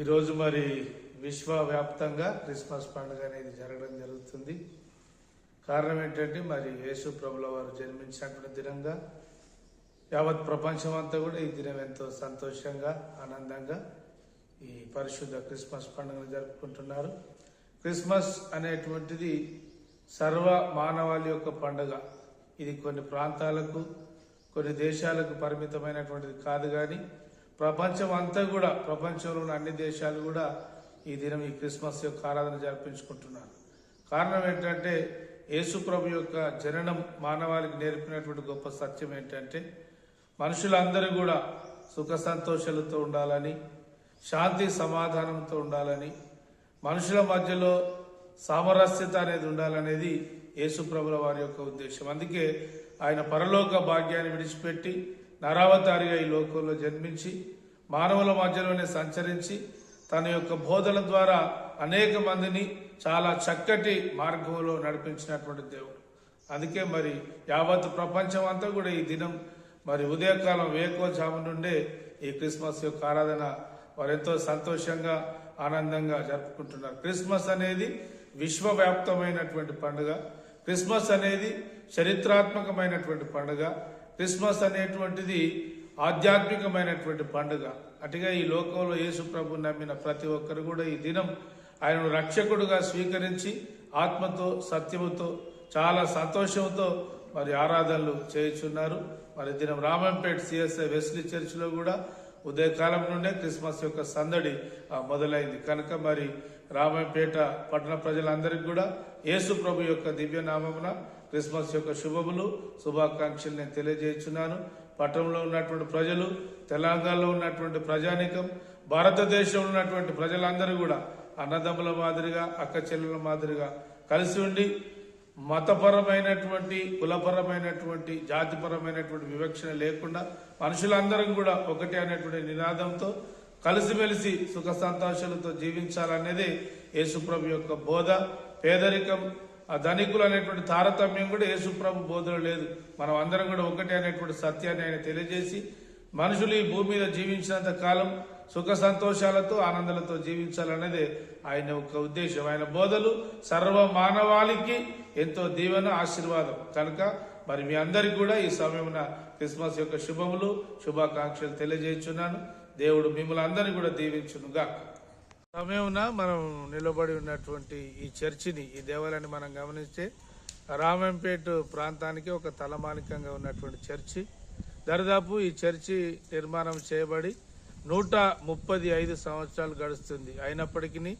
ఈరోజు మరి విశ్వవ్యాప్తంగా క్రిస్మస్ పండుగ అనేది జరగడం జరుగుతుంది. కారణం ఏంటంటే మరి యేసు ప్రభుల వారు జన్మించినటువంటి దినంగా యావత్ ప్రపంచం అంతా కూడా ఈ దినం ఎంతో సంతోషంగా ఆనందంగా ఈ పరిశుద్ధ క్రిస్మస్ పండుగను జరుపుకుంటున్నారు. క్రిస్మస్ అనేటువంటిది సర్వ మానవాళి యొక్క పండుగ. ఇది కొన్ని ప్రాంతాలకు కొన్ని దేశాలకు పరిమితమైనటువంటిది కాదు కానీ ప్రపంచం అంతా కూడా ప్రపంచంలో ఉన్న అన్ని దేశాలు కూడా ఈ దినం ఈ క్రిస్మస్ యొక్క ఆరాధన జరిపించుకుంటున్నారు. కారణం ఏంటంటే యేసుప్రభు యొక్క జననం మానవాళికి నేర్పినటువంటి గొప్ప సత్యం ఏంటంటే మనుషులందరూ కూడా సుఖ సంతోషాలతో ఉండాలని శాంతి సమాధానంతో ఉండాలని మనుషుల మధ్యలో సామరస్యత అనేది ఉండాలనేది యేసుప్రభుల వారి యొక్క ఉద్దేశం. అందుకే ఆయన పరలోక భాగ్యాన్ని విడిచిపెట్టి నరావతారిగా ఈ లోకంలో జన్మించి మానవుల మధ్యలోనే సంచరించి తన యొక్క బోధల ద్వారా అనేక మందిని చాలా చక్కటి మార్గంలో నడిపించినటువంటి దేవుడు. అందుకే మరి యావత్ ప్రపంచం అంతా కూడా ఈ దినం మరి ఉదయకాలం వేకోజాము నుండే ఈ క్రిస్మస్ యొక్క ఆరాధన మరెంతో సంతోషంగా ఆనందంగా జరుపుకుంటున్నారు. క్రిస్మస్ అనేది విశ్వవ్యాప్తమైనటువంటి పండుగ. క్రిస్మస్ అనేది చరిత్రాత్మకమైనటువంటి పండుగ. క్రిస్మస్ అనేటువంటిది ఆధ్యాత్మికమైనటువంటి పండుగ. అటుగా ఈ లోకంలో యేసు ప్రభు నమ్మిన ప్రతి ఒక్కరు కూడా ఈ దినం ఆయనను రక్షకుడుగా స్వీకరించి ఆత్మతో సత్యముతో చాలా సంతోషంతో మరి ఆరాధనలు చేయుచున్నారు. మరి దినం రామంపేట్ సిఎస్ఐ వెస్లీ చర్చిలో కూడా ఉదయకాలం నుండే క్రిస్మస్ యొక్క సందడి మొదలైంది. కనుక మరి రామంపేట పట్టణ ప్రజలందరికీ కూడా యేసు ప్రభు యొక్క దివ్య నామమున క్రిస్మస్ యొక్క శుభములు శుభాకాంక్షలు నేను తెలియజేస్తున్నాను. పట్టణంలో ఉన్నటువంటి ప్రజలు తెలంగాణలో ఉన్నటువంటి ప్రజానికం భారతదేశంలో ఉన్నటువంటి ప్రజలందరూ కూడా అన్నదమ్ముల మాదిరిగా అక్క చెల్లెల మాదిరిగా కలిసి ఉండి మతపరమైనటువంటి కులపరమైనటువంటి జాతిపరమైనటువంటి వివక్షణ లేకుండా మనుషులందరం కూడా ఒకటే అనేటువంటి నినాదంతో కలిసిమెలిసి సుఖ సంతోషాలతో జీవించాలనేదే యేసుప్రభు యొక్క బోధ పేదరికం ఆ ధనికులు అనేటువంటి తారతమ్యం కూడా యేసుప్రభు బోధలో లేదు. మనం అందరం కూడా ఒకటే అనేటువంటి సత్యాన్ని ఆయన తెలియజేసి మనుషులు ఈ భూమి మీద జీవించినంత కాలం సుఖ సంతోషాలతో ఆనందాలతో జీవించాలన్నదే ఆయన యొక్క ఉద్దేశం. ఆయన బోధలు సర్వ మానవాళికి ఎంతో దీవెన ఆశీర్వాదం. కనుక మరి మీ అందరికి కూడా ఈ సమయమున క్రిస్మస్ యొక్క శుభములు శుభాకాంక్షలు తెలియజేస్తున్నాను దేవుడు మిమ్మల్ని అందరినీ కూడా దీవించునుగా సమయమున మనం నిలబడి ఉన్నటువంటి ఈ చర్చిని ఈ దేవాలయాన్ని మనం గమనిస్తే రామంపేట ప్రాంతానికి ఒక తలమానికంగా ఉన్నటువంటి చర్చి. దరిదాపు ఈ చర్చి నిర్మాణం చేయబడి నూట ముప్పది ఐదు సంవత్సరాలు గడుస్తుంది. అయినప్పటికీ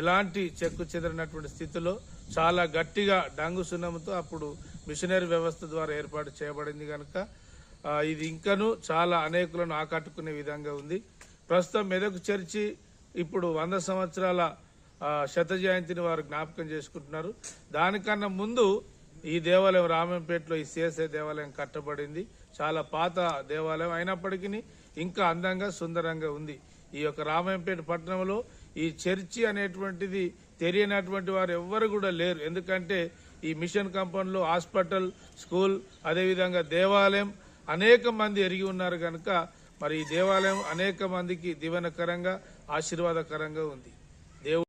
ఎలాంటి చెక్కు చెదిరినటువంటి స్థితిలో చాలా గట్టిగా డంగు సున్నంతో అప్పుడు మిషనరీ వ్యవస్థ ద్వారా ఏర్పాటు చేయబడింది కనుక ఇది ఇంకనూ చాలా అనేకులను ఆకట్టుకునే విధంగా ఉంది. ప్రస్తుతం మెదక్ చర్చి ఇప్పుడు వంద సంవత్సరాల శత జయంతిని వారు జ్ఞాపకం చేసుకుంటున్నారు. దానికన్నా ముందు ఈ దేవాలయం రామంపేటలో ఈ సిఎస్ఐ దేవాలయం కట్టబడింది. చాలా పాత దేవాలయం అయినప్పటికీ ఇంకా అందంగా సుందరంగా ఉంది. ఈ యొక్క రామంపేట పట్టణంలో ఈ చర్చి అనేటువంటిది తెలియనటువంటి వారు ఎవ్వరు కూడా లేరు. ఎందుకంటే ఈ మిషన్ కంపెనీలో హాస్పిటల్ స్కూల్ అదేవిధంగా దేవాలయం అనేక మంది ఎరిగి ఉన్నారు కనుక మరి ఈ దేవాలయం అనేక మందికి దీవెనకరంగా ఆశీర్వాదకరంగా ఉంది. దేవుడు